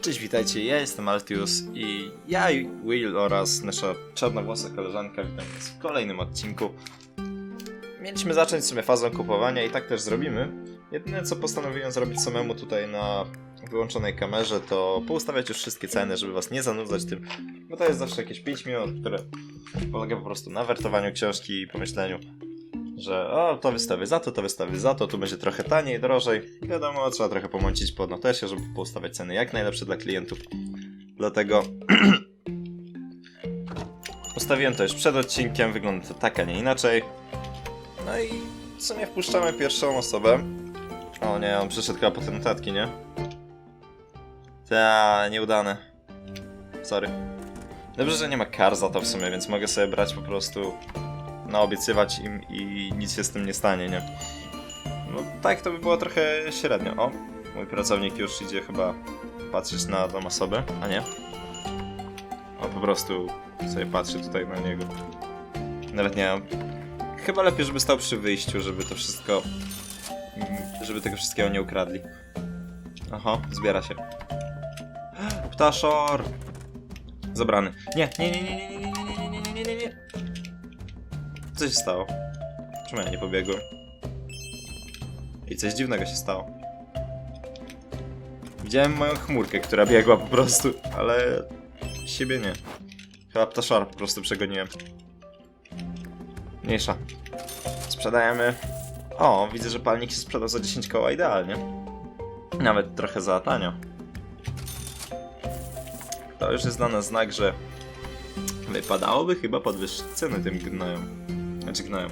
Cześć, witajcie, ja jestem Altius i ja, Will oraz nasza czarnowłosa koleżanka witam was w kolejnym odcinku. Mieliśmy zacząć sobie fazę kupowania i tak też zrobimy. Jedyne co postanowiłem zrobić samemu tutaj na wyłączonej kamerze to poustawiać już wszystkie ceny, żeby was nie zanudzać tym, bo to jest zawsze jakieś 5 minut, które polega po prostu na wertowaniu książki i pomyśleniu, że o, to wystawię za to, to wystawię za to, tu będzie trochę taniej, drożej. Wiadomo, trzeba trochę pomącić po notesie, żeby poustawiać ceny jak najlepsze dla klientów. Dlatego ustawiłem to już przed odcinkiem, wygląda to tak, a nie inaczej. No i w sumie wpuszczamy pierwszą osobę. O nie, on przyszedł chyba po te notatki, nie? Ta, nieudane. Sorry. Dobrze, że nie ma kar za to w sumie, więc mogę sobie brać po prostu naobiecywać im i nic się z tym nie stanie, nie? No tak, to by było trochę średnio. O, mój pracownik już idzie chyba patrzeć na dom osoby, a nie? On po prostu sobie patrzy tutaj na niego. Nawet nie. Chyba lepiej, żeby stał przy wyjściu, żeby to wszystko... Mm, żeby tego wszystkiego nie ukradli. Oho, zbiera się. Ptaszor! Zabrany. Nie, nie, nie, nie, nie, nie, co się stało? Czemu ja nie pobiegłem? I coś dziwnego się stało. Widziałem moją chmurkę, która biegła po prostu, ale siebie nie. Chyba ptaszora po prostu przegoniłem. Mniejsza. Sprzedajemy. O, widzę, że palnik się sprzedał za 10 koła idealnie. Nawet trochę za tanio. To już jest dla nas znak, że wypadałoby chyba podwyższyć ceny tym gnojom. Znaczy gnojom.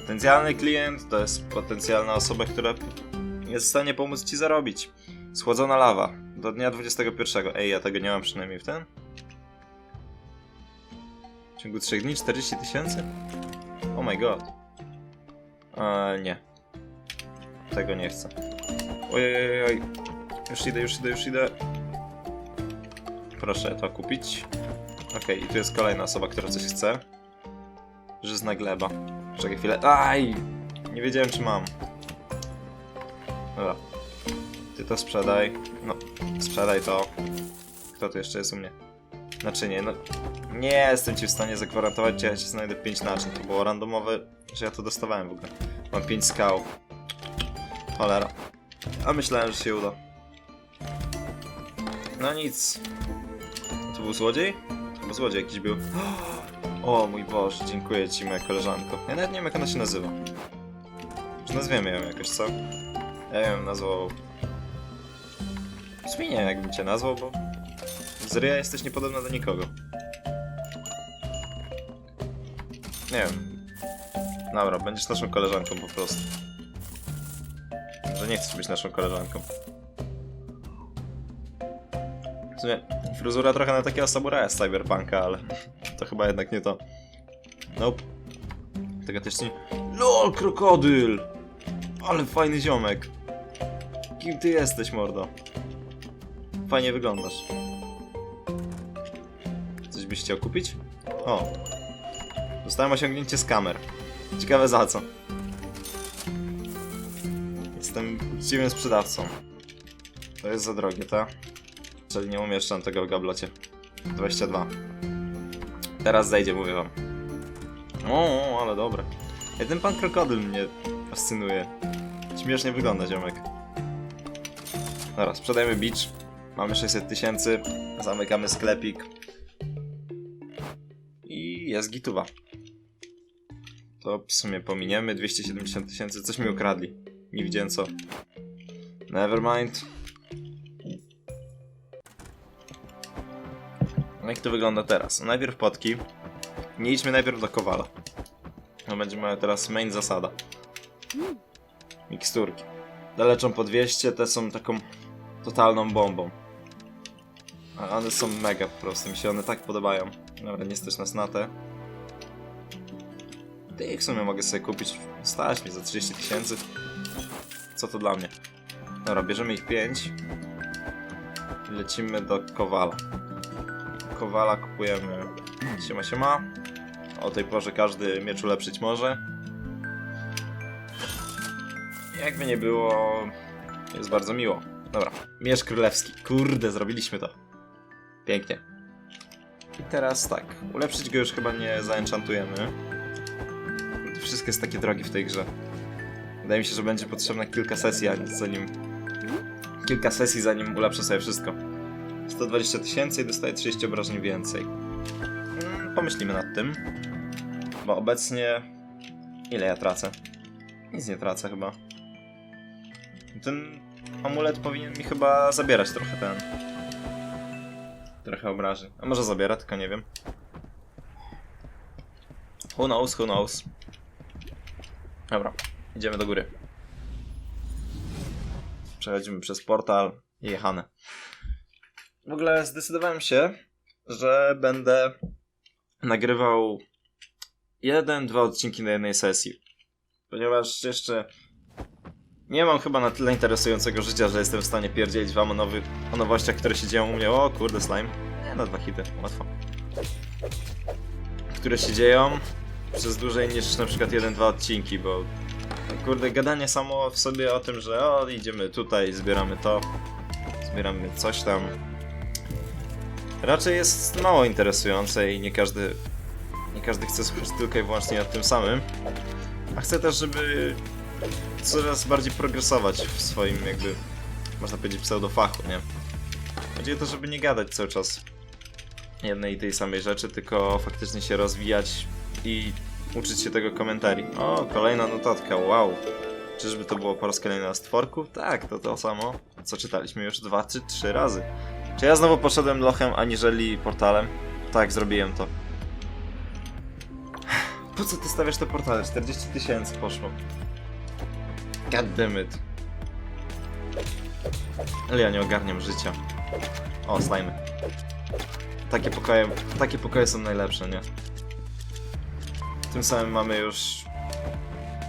Potencjalny klient to jest potencjalna osoba, która jest w stanie pomóc ci zarobić. Schłodzona lawa. Do dnia 21. Ej, ja tego nie mam przynajmniej w ten. W ciągu 3 dni 40 tysięcy? Oh my god. Eee, nie. Tego nie chcę. Ojej, oj. Już idę, już idę, już idę. Proszę to kupić. Okej, i tu jest kolejna osoba, która coś chce. Żyzna gleba. Czekaj chwilę. Aj! Nie wiedziałem, czy mam. Dobra. Ty to sprzedaj. No, sprzedaj to. Kto tu jeszcze jest u mnie? Naczynie, no. Nie jestem ci w stanie zagwarantować, gdzie ja ci znajdę 5 naczyń. To było randomowe, że ja to dostawałem w ogóle. Mam 5 skał. Cholera. A myślałem, że się uda. No nic. To był złodziej? Chyba złodziej jakiś był. O mój Boże, dziękuję ci moja koleżanko. Ja nawet nie wiem jak ona się nazywa. Czy nazwiemy ją jakoś, co? Ja ją nazwał... W sumie nie wiem, jakbym cię nazwał, bo... Z ryja jesteś niepodobna do nikogo. Nie wiem. Dobra, będziesz naszą koleżanką po prostu. Że nie chcesz być naszą koleżanką. W sumie fryzura trochę na takiego samuraja z Cyberpunka, ale to chyba jednak nie to. Nope. Tego też nie... LOL, krokodyl! Ale fajny ziomek. Kim ty jesteś, mordo? Fajnie wyglądasz. Coś byś chciał kupić? O. Dostałem osiągnięcie z kamer. Ciekawe za co. Jestem uczciwym sprzedawcą. To jest za drogie, tak? Czyli nie umieszczam tego w gablocie. 22. Teraz zejdzie, mówię wam. O, ale dobre. Ja, ten pan krokodyl mnie fascynuje. Śmiesznie wygląda ziomek. Dobra, sprzedajmy beach. Mamy 600 tysięcy. Zamykamy sklepik. I jest gituwa. To w sumie pominiemy. 270 tysięcy. Coś mi ukradli. Nie widziałem co. Nevermind. Jak to wygląda teraz? No najpierw potki. Nie idźmy najpierw do Kowala. No będzie moja teraz main zasada. Miksturki. Daleczą po 200, te są taką totalną bombą. A one są mega po prostu, mi się one tak podobają. Dobra, nie stać nas na te. Tych w sumie mogę sobie kupić. Stać mi za 30 tysięcy. Co to dla mnie? Dobra, bierzemy ich 5. Lecimy do Kowala. Kowala kupujemy. Siema, siema. O tej porze każdy miecz ulepszyć może. Jakby nie było, jest bardzo miło. Dobra, Mierz Królewski. Kurde, zrobiliśmy to. Pięknie. I teraz tak, ulepszyć go już chyba nie zaenchantujemy. Wszystko jest takie drogie w tej grze. Wydaje mi się, że będzie potrzebne kilka sesji, zanim... Kilka sesji, zanim ulepszę sobie wszystko. 120 tysięcy i dostaję 30 obrażeń więcej. Mm, pomyślimy nad tym. Bo obecnie... Ile ja tracę? Nic nie tracę chyba. Ten amulet powinien mi chyba zabierać trochę ten... Trochę obrażeń. A może zabiera, tylko nie wiem. Who knows, who knows. Dobra, idziemy do góry. Przechodzimy przez portal i jechane. W ogóle zdecydowałem się, że będę nagrywał jeden, dwa odcinki na jednej sesji. Ponieważ jeszcze nie mam chyba na tyle interesującego życia, że jestem w stanie pierdzielić wam o, nowy, o nowościach, które się dzieją u mnie. O kurde, slime. Nie, na dwa hity, łatwo. Które się dzieją przez dłużej niż na przykład jeden, dwa odcinki, bo kurde, gadanie samo w sobie o tym, że o, idziemy tutaj, zbieramy to, zbieramy coś tam. Raczej jest mało interesujące i nie każdy, nie każdy chce słuchać tylko i wyłącznie nad tym samym. A chcę też, żeby coraz bardziej progresować w swoim jakby, można powiedzieć, pseudofachu, nie? Chodzi o to, żeby nie gadać cały czas jednej i tej samej rzeczy, tylko faktycznie się rozwijać i uczyć się tego komentarii. O, kolejna notatka, wow. Czyżby to było po raz kolejny na stworku? Tak, to to samo, co czytaliśmy już dwa czy trzy razy. Czy ja znowu poszedłem lochem aniżeli portalem? Tak, zrobiłem to. Po co ty stawiasz te portale? 40 tysięcy poszło. God damn it. Ale ja nie ogarniam życia. O, slajmy. Takie pokoje, takie pokoje są najlepsze, nie? Tym samym mamy już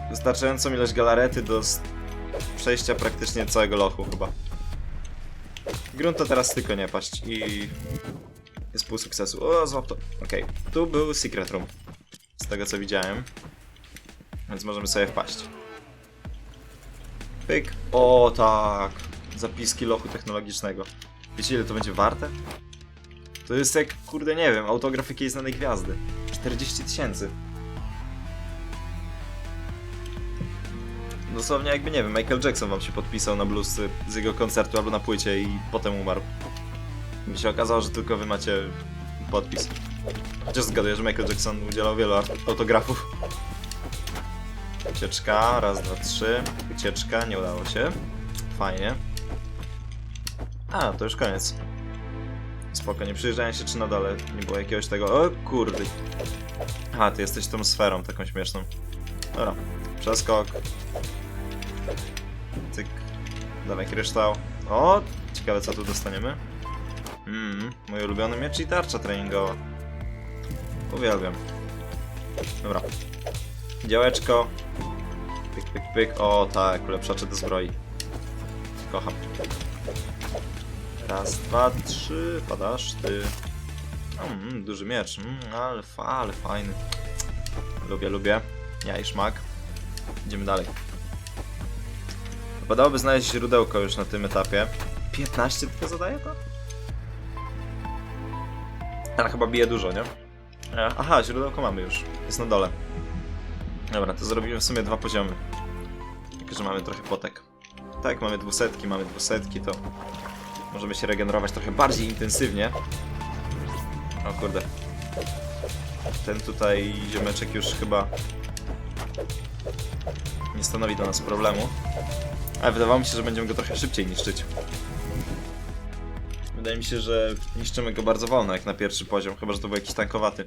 wystarczającą ilość galarety do przejścia praktycznie całego lochu chyba. Grunt to teraz tylko nie paść i jest pół sukcesu. O, złap to. Okej, tu był secret room. Z tego co widziałem. Więc możemy sobie wpaść. Pyk. O tak. Zapiski lochu technologicznego. Wiecie ile to będzie warte? To jest jak, kurde, nie wiem, autograf jakiejś znanej gwiazdy. 40 tysięcy. Dosłownie jakby, nie wiem, Michael Jackson wam się podpisał na bluzce z jego koncertu albo na płycie i potem umarł. By się okazało, że tylko wy macie podpis. Chociaż zgaduję, że Michael Jackson udzielał wielu autografów. Ucieczka, raz, dwa, trzy. Ucieczka, nie udało się. Fajnie. A, to już koniec. Spoko, nie przyjeżdżałem się czy na dole nie było jakiegoś tego... O kurde. A, ty jesteś tą sferą taką śmieszną. Dobra, przeskok. Cyk. Dawaj kryształ. O, ciekawe co tu dostaniemy. Mmm, mój ulubiony miecz i tarcza treningowa. Uwielbiam. Dobra. Działeczko. Pyk, pyk, pyk. O tak, ulepszacze do zbroi. Kocham. Raz, dwa, trzy. Padasz, ty. Mm, duży miecz. Mm, ale, ale fajny. Lubię, lubię. Ja i szmak. Idziemy dalej. Wypadałoby znaleźć źródełko już na tym etapie. 15 tylko zadaje to? Ale chyba bije dużo, nie? Aha, źródełko mamy już. Jest na dole. Dobra, to zrobimy w sumie dwa poziomy. Tylko, że mamy trochę potek. Tak, mamy dwusetki, mamy dwusetki, to możemy się regenerować trochę bardziej intensywnie. O kurde. Ten tutaj ziomeczek już chyba nie stanowi dla nas problemu. Ale wydawało mi się, że będziemy go trochę szybciej niszczyć. Wydaje mi się, że niszczymy go bardzo wolno jak na pierwszy poziom, chyba że to był jakiś tankowaty.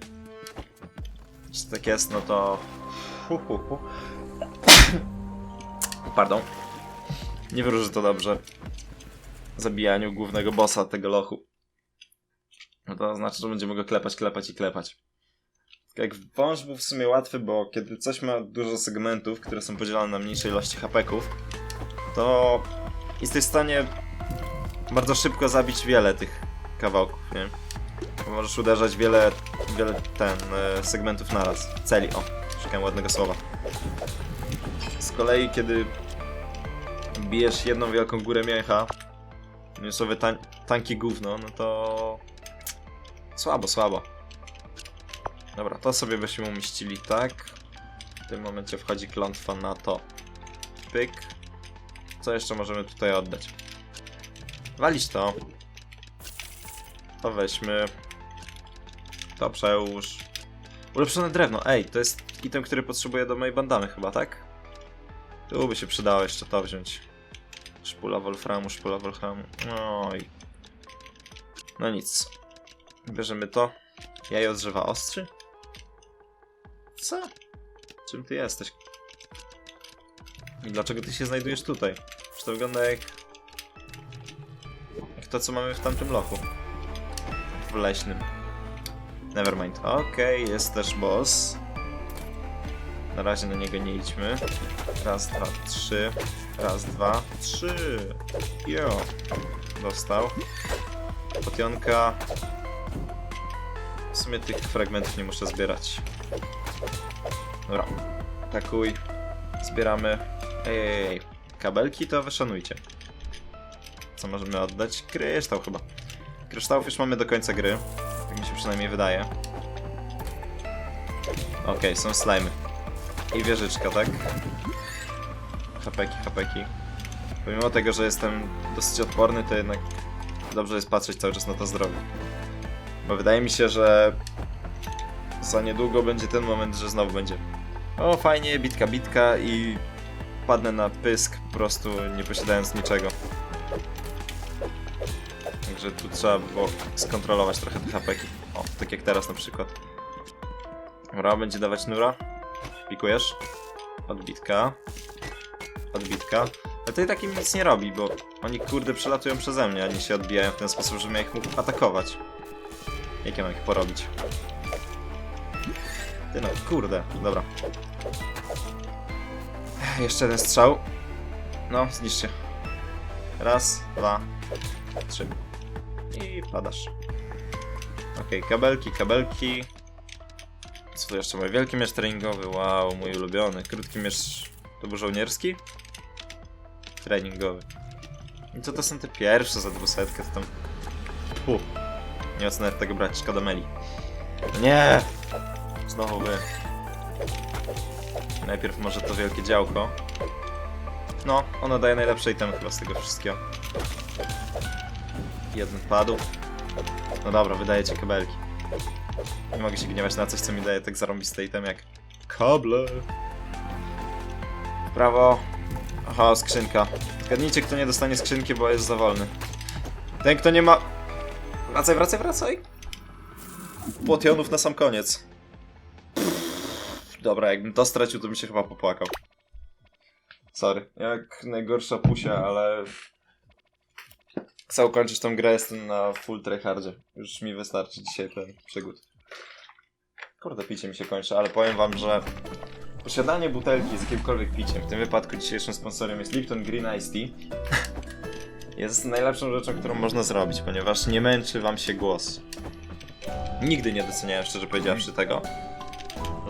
Jeśli tak jest, no to... Hu, hu, hu. Pardon. Nie wróży to dobrze. Zabijaniu głównego bossa tego lochu. No to znaczy, że będziemy go klepać, klepać i klepać. Jak wąż był w sumie łatwy, bo kiedy coś ma dużo segmentów, które są podzielone na mniejsze ilości hapeków, to jesteś w stanie bardzo szybko zabić wiele tych kawałków, nie? Bo możesz uderzać wiele, wiele ten, e, segmentów naraz. Celi, o, szukałem ładnego słowa. Z kolei, kiedy bijesz jedną wielką górę mięcha, Newsowe tań tanki gówno, no to... Słabo, słabo. Dobra, to sobie byśmy umieścili tak. W tym momencie wchodzi klątwa na to. Pyk. Co jeszcze możemy tutaj oddać? Walić to. To weźmy. To przełóż. Ulepszone drewno. Ej, to jest item, który potrzebuję do mojej bandamy chyba, tak? Tu by się przydało jeszcze to wziąć. Szpula Wolframu, szpula Wolframu. Oj. No nic. Bierzemy to. Jajo drzewa ostrzy? Co? Czym ty jesteś? Dlaczego ty się znajdujesz tutaj? Czy to wygląda jak... Jak to, co mamy w tamtym lochu. W leśnym. Nevermind. Okej, jest też boss. Na razie na niego nie idźmy. Raz, dwa, trzy. Raz, dwa, trzy. Jo. Dostał. Potionka. W sumie tych fragmentów nie muszę zbierać. Dobra. Atakuj. Zbieramy. Ej. Kabelki to wyszanujcie. Co możemy oddać? Kryształ chyba. Kryształów już mamy do końca gry. Tak mi się przynajmniej wydaje. Okej, są slimy. I wieżyczka, tak? Hapeki, hapeki. Pomimo tego, że jestem dosyć odporny, to jednak dobrze jest patrzeć cały czas na to zdrowie. Bo wydaje mi się, że za niedługo będzie ten moment, że znowu będzie o fajnie, bitka, bitka i padnę na pysk po prostu nie posiadając niczego. Także tu trzeba było skontrolować trochę te hapeki. O, tak jak teraz na przykład. Dobra, będzie dawać nura. Pikujesz. Odbitka. Odbitka. Ale to i tak im nic nie robi, bo oni kurde przelatują przeze mnie, a nie się odbijają w ten sposób, żebym ja ich mógł atakować. Jak ja mam ich porobić? Ty no, kurde, dobra. Jeszcze jeden strzał. No, zniszcie. Raz, dwa, trzy. I padasz. Okej, kabelki, kabelki. Co jeszcze mój wielki miecz treningowy? Wow, mój ulubiony. Krótki miecz to był żołnierski? Treningowy. I co to są te pierwsze za dwusetkę? To tam... Puh. Nie nawet tego brać, szkoda meli. Nie! Znowu wy. Najpierw może to wielkie działko. No, ono daje najlepsze itemy chyba z tego wszystkiego. Jeden padł. No dobra, wydajecie kabelki. Nie mogę się gniewać na coś, co mi daje tak zarąbisty item jak kable. Prawo. Aha, skrzynka. Zgadnijcie, kto nie dostanie skrzynki, bo jest za wolny. Ten, kto nie ma... Wracaj, wracaj, wracaj! Płotionów na sam koniec. Dobra, jakbym to stracił, to bym się chyba popłakał. Sorry. Jak najgorsza pusia, ale... Chcę ukończyć tą grę, jestem na full tryhardzie. Już mi wystarczy dzisiaj ten przygód. Kurde, picie mi się kończy, ale powiem wam, że posiadanie butelki z jakimkolwiek piciem, w tym wypadku dzisiejszym sponsorem jest Lipton Green Iced Tea, jest najlepszą rzeczą, którą można zrobić, ponieważ nie męczy wam się głos. Nigdy nie doceniałem, szczerze powiedziawszy, tego,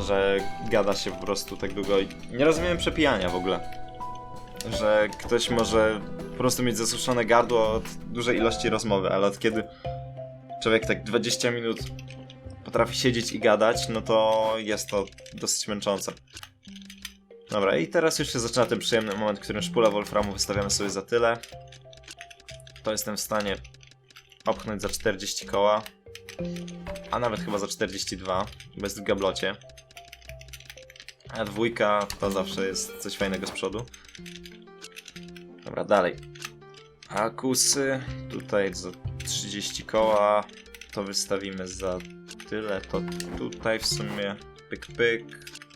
że gada się po prostu tak długo i nie rozumiem przepijania w ogóle. Że ktoś może po prostu mieć zasuszone gardło od dużej ilości rozmowy, ale od kiedy człowiek tak 20 minut potrafi siedzieć i gadać, no to jest to dosyć męczące. Dobra, i teraz już się zaczyna ten przyjemny moment, w którym szpula Wolframu wystawiamy sobie za tyle. To jestem w stanie opchnąć za 40 koła, a nawet chyba za 42, bo jest w gablocie. A dwójka to zawsze jest coś fajnego z przodu. Dobra, dalej. Akusy, tutaj za 30 koła, to wystawimy za tyle, to tutaj w sumie pyk pyk,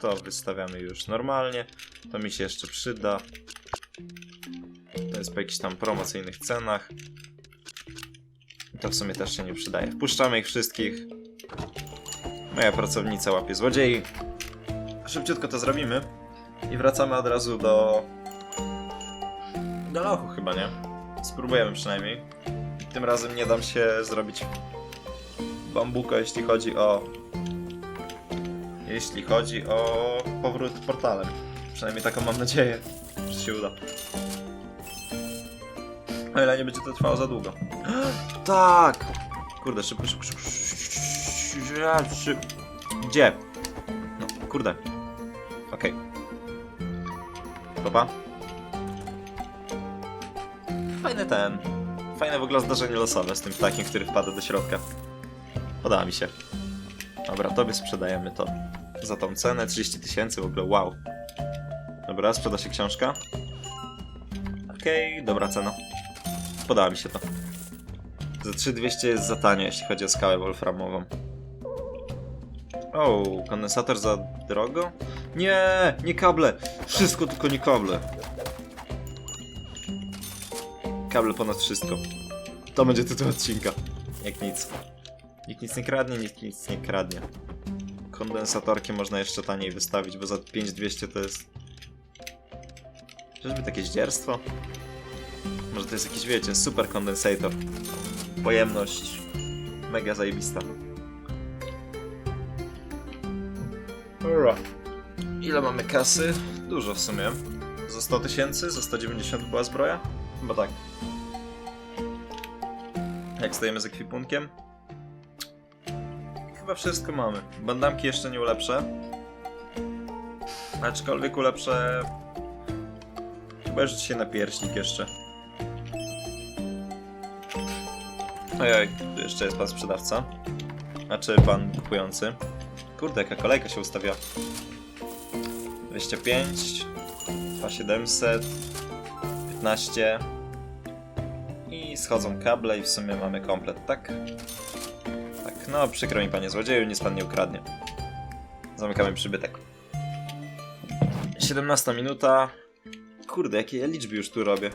to wystawiamy już normalnie, to mi się jeszcze przyda. To jest po jakichś tam promocyjnych cenach. To w sumie też się nie przydaje. Wpuszczamy ich wszystkich. Moja pracownica łapie złodziei. Szybciutko to zrobimy. I wracamy od razu do... Do lochu chyba, nie? Spróbujemy przynajmniej. Tym razem nie dam się zrobić bambuka, jeśli chodzi o... Jeśli chodzi o powrót portalem. Przynajmniej taką mam nadzieję, że się uda. O ile nie będzie to trwało za długo. Tak! Kurde, szybko, szybko, szybko. szybko. Gdzie? No, kurde. Okej. Dobra. Fajny ten. Fajne w ogóle zdarzenie losowe z tym ptakiem, który wpada do środka. Podoba mi się. Dobra, tobie sprzedajemy to. Za tą cenę 30 tysięcy w ogóle, wow. Dobra, sprzeda się książka. Okej, dobra cena. Podoba mi się to. Za 3200 jest za tanio, jeśli chodzi o skałę wolframową. O, kondensator za drogo? Nie, nie kable! Wszystko tylko nie kable. Kable ponad wszystko. To będzie tytuł odcinka. Jak nic. Nikt nic nie kradnie, nikt nic nie kradnie. Kondensatorki można jeszcze taniej wystawić, bo za 5200 to jest... Czyżby takie zdzierstwo? Może to jest jakiś, wiecie, super kondensator. Pojemność mega zajebista. Dobra. Ile mamy kasy? Dużo w sumie. Za 100 tysięcy? Za 190 była zbroja? Chyba tak. Jak stajemy z ekwipunkiem? Chyba wszystko mamy. Bandamki jeszcze nie ulepszę. Aczkolwiek ulepszę... Chyba rzuć się na pierśnik jeszcze. Ojoj, tu jeszcze jest pan sprzedawca. Znaczy pan kupujący. Kurde, jaka kolejka się ustawia. 25, 2700, 15 i schodzą kable i w sumie mamy komplet, tak? Tak, no przykro mi panie złodzieju, nic pan nie ukradnie. Zamykamy przybytek. 17 minuta. Kurde, jakie ja liczby już tu robię.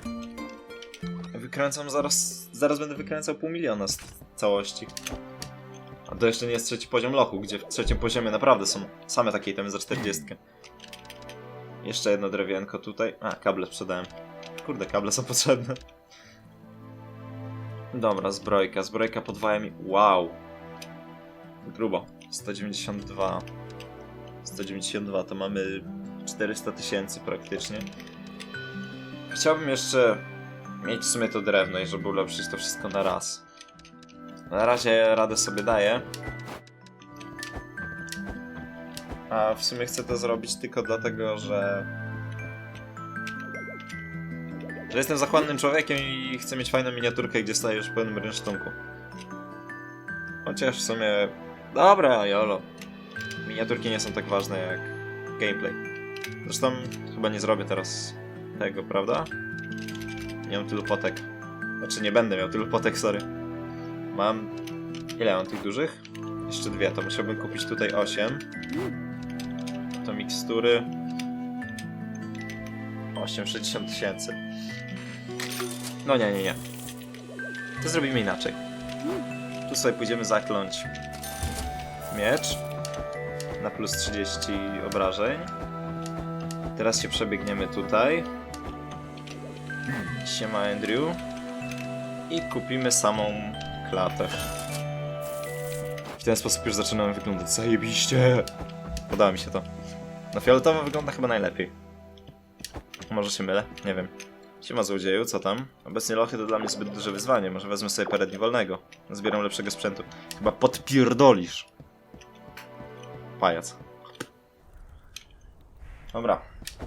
Wykręcam zaraz, zaraz będę wykręcał pół miliona z całości. A to jeszcze nie jest trzeci poziom lochu, gdzie w trzecim poziomie naprawdę są same takie itemy za 40. Jeszcze jedno drewienko tutaj. A, kable sprzedałem. Kurde, kable są potrzebne. Dobra, zbrojka. Zbrojka podwaja mi... Wow. Grubo. 192. 192 to mamy 400 tysięcy praktycznie. Chciałbym jeszcze mieć w sumie to drewno i żeby ulepszyć to wszystko na raz. Na razie radę sobie daję. A w sumie chcę to zrobić tylko dlatego, że... Że jestem zachłannym człowiekiem i chcę mieć fajną miniaturkę, gdzie staję już w pełnym rynsztunku. Chociaż w sumie... Dobra, jolo. Miniaturki nie są tak ważne jak gameplay. Zresztą chyba nie zrobię teraz tego, prawda? Nie mam tylu potek. Znaczy nie będę miał tylu potek, sorry. Mam... Ile mam tych dużych? Jeszcze dwie, to musiałbym kupić tutaj 8. To mikstury... 8, 60 tysięcy. No nie, nie, nie. To zrobimy inaczej. Tu sobie pójdziemy zakląć miecz na plus 30 obrażeń. Teraz się przebiegniemy tutaj. Siema Andrew. I kupimy samą klatę. W ten sposób już zaczynamy wyglądać zajebiście. Podoba mi się to. No fioletowo wygląda chyba najlepiej. Może się mylę, nie wiem. Siema złodzieju, co tam? Obecnie lochy to dla mnie zbyt duże wyzwanie, może wezmę sobie parę dni wolnego. Zbieram lepszego sprzętu. Chyba podpierdolisz. Pajac. Dobra,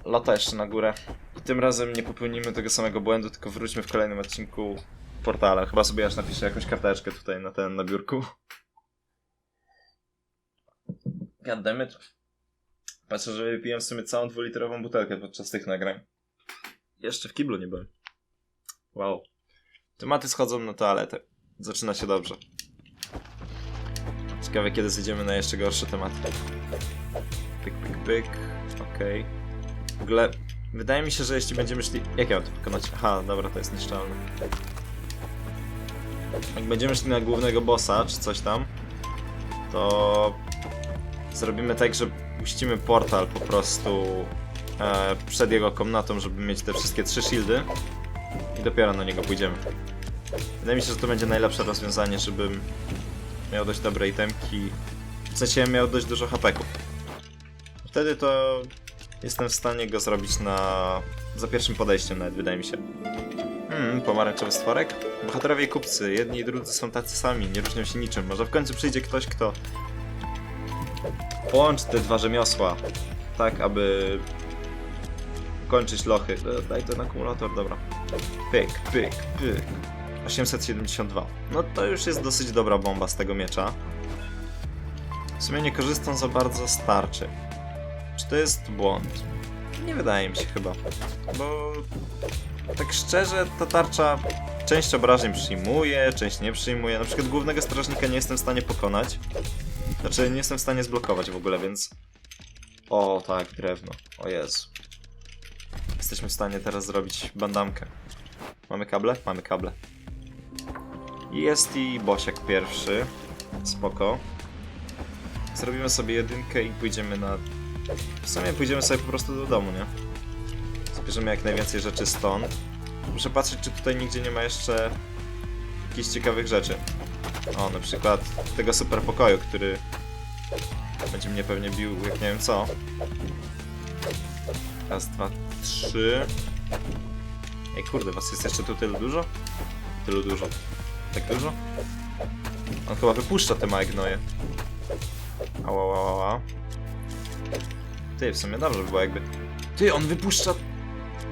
lata jeszcze na górę. I tym razem nie popełnimy tego samego błędu, tylko wróćmy w kolejnym odcinku portalem. Chyba sobie aż napiszę jakąś karteczkę tutaj na ten na biurku. Goddammit. Patrzę, że wypiłem w sumie całą dwulitrową butelkę podczas tych nagrań. Jeszcze w kiblu nie byłem. Wow. Tematy schodzą na toaletę. Zaczyna się dobrze. Ciekawe kiedy zejdziemy na jeszcze gorsze tematy. Pyk, pyk, pyk. Okej. W ogóle wydaje mi się, że jeśli będziemy szli... Jak ja mam to wykonać? Aha, dobra, to jest niszczalne. Jak będziemy szli na głównego bossa, czy coś tam, to zrobimy tak, że puścimy portal po prostu e, przed jego komnatą, żeby mieć te wszystkie trzy shieldy i dopiero na niego pójdziemy. Wydaje mi się, że to będzie najlepsze rozwiązanie, żebym miał dość dobre itemki, w sensie miał dość dużo hapeków. Wtedy to jestem w stanie go zrobić na... za pierwszym podejściem nawet, wydaje mi się. Hmm, pomarańczowy stworek? Bohaterowie i kupcy, jedni i drudzy są tacy sami, nie różnią się niczym. Może w końcu przyjdzie ktoś, kto połączy te dwa rzemiosła, tak aby kończyć lochy. E, Daj ten akumulator, dobra. Pyk, pyk, pyk. 872. No to już jest dosyć dobra bomba z tego miecza. W sumie nie korzystam za bardzo z tarczy. Czy to jest błąd? Nie wydaje mi się chyba. Bo tak szczerze, ta tarcza część obrażeń przyjmuje, część nie przyjmuje. Na przykład głównego strażnika nie jestem w stanie pokonać. Znaczy, nie jestem w stanie zblokować w ogóle, więc... O, tak, drewno. O Jezu. Jesteśmy w stanie teraz zrobić bandamkę. Mamy kable? Mamy kable. Jest i Bosiek pierwszy. Spoko. Zrobimy sobie jedynkę i pójdziemy na... W sumie pójdziemy sobie po prostu do domu, nie? Zbierzemy jak najwięcej rzeczy stąd. Muszę patrzeć, czy tutaj nigdzie nie ma jeszcze jakichś ciekawych rzeczy. O, na przykład tego super pokoju, który będzie mnie pewnie bił, jak nie wiem co. Raz, dwa, trzy. Ej, kurde, was jest jeszcze tu tylu dużo? Tylu dużo. Tak dużo? On chyba wypuszcza te małe gnoje. Ała, ała, ała. Ty, w sumie dobrze by było jakby... Ty, on wypuszcza...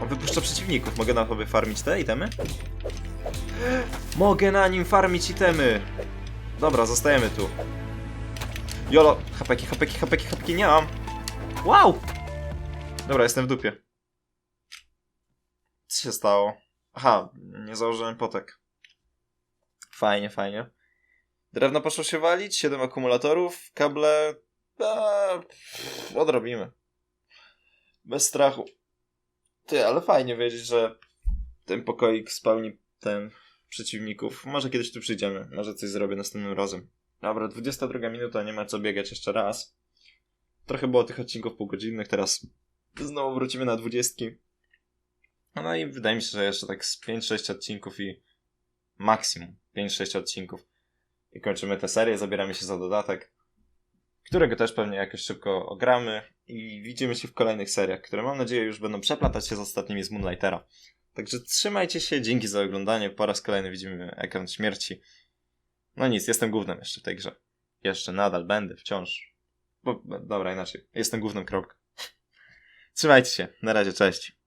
On wypuszcza przeciwników. Mogę na sobie farmić te itemy? Mogę na nim farmić itemy! Dobra, zostajemy tu. Jolo! Hapeki, hapeki, hapeki, hapeki, nie mam! Wow! Dobra, jestem w dupie. Co się stało? Aha, nie założyłem potek. Fajnie, fajnie. Drewno poszło się walić, 7 akumulatorów, kable... Pff, odrobimy. Bez strachu. Ty, ale fajnie wiedzieć, że ten pokoik spełni ten przeciwników. Może kiedyś tu przyjdziemy, może coś zrobię następnym razem. Dobra, 22 minuta, nie ma co biegać jeszcze raz. Trochę było tych odcinków półgodzinnych, teraz znowu wrócimy na 20. No i wydaje mi się, że jeszcze tak z 5-6 odcinków i maksimum 5-6 odcinków. I kończymy tę serię, zabieramy się za dodatek, którego też pewnie jakoś szybko ogramy i widzimy się w kolejnych seriach, które mam nadzieję już będą przeplatać się z ostatnimi z Moonlightera. Także trzymajcie się, dzięki za oglądanie. Po raz kolejny widzimy ekran śmierci. No nic, jestem głównym jeszcze w tej grze. Jeszcze nadal będę, wciąż. Bo, dobra, inaczej. Jestem głównym kropka. Trzymajcie się. Na razie, cześć.